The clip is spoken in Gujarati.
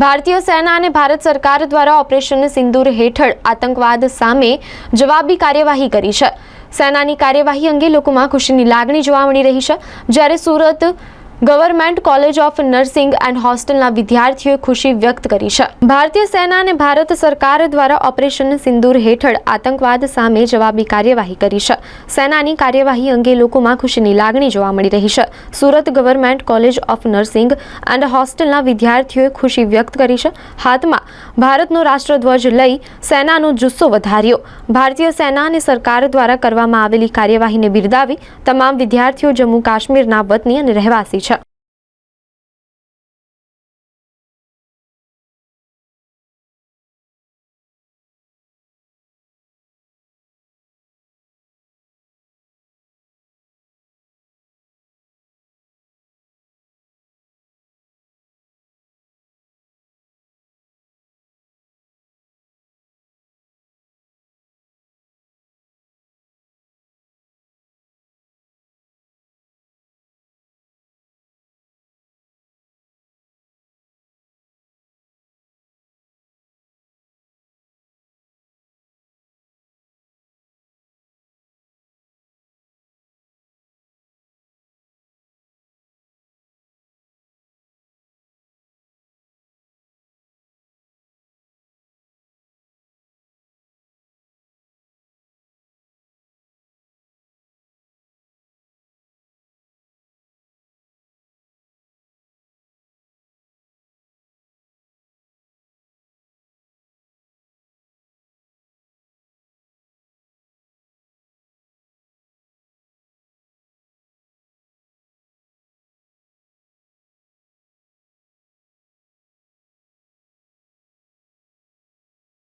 ભારતીય સેના અને ભારત સરકાર દ્વારા ઓપરેશન સિંદૂર હેઠળ આતંકવાદ સામે જવાબી કાર્યવાહી કરી છે. સેનાની કાર્યવાહી અંગે લોકોમાં ખુશીની લાગણી જોવા મળી રહી છે. જ્યારે Surat government college of nursing and હોસ્ટેલના વિદ્યાર્થીઓએ ખુશી વ્યક્ત કરી છે. ભારતીય સેના અને ભારત સરકાર દ્વારા ઓપરેશન સિંદૂર હેઠળ આતંકવાદ સામે જવાબી કાર્યવાહી કરી છે. સેનાની કાર્યવાહી અંગે લોકોમાં ખુશીની લાગણી જોવા મળી રહી છે. Surat government college of nursing and હોસ્ટેલના વિદ્યાર્થીઓએ ખુશી વ્યક્ત કરી છે. હાથમાં ભારતનો રાષ્ટ્રધ્વજ લઈ સેનાનો જુસ્સો વધાર્યો. ભારતીય સેના અને સરકાર દ્વારા કરવામાં આવેલી કાર્યવાહીને બિરદાવી તમામ વિદ્યાર્થીઓ જમ્મુ કાશ્મીરના વતની અને રહેવાસી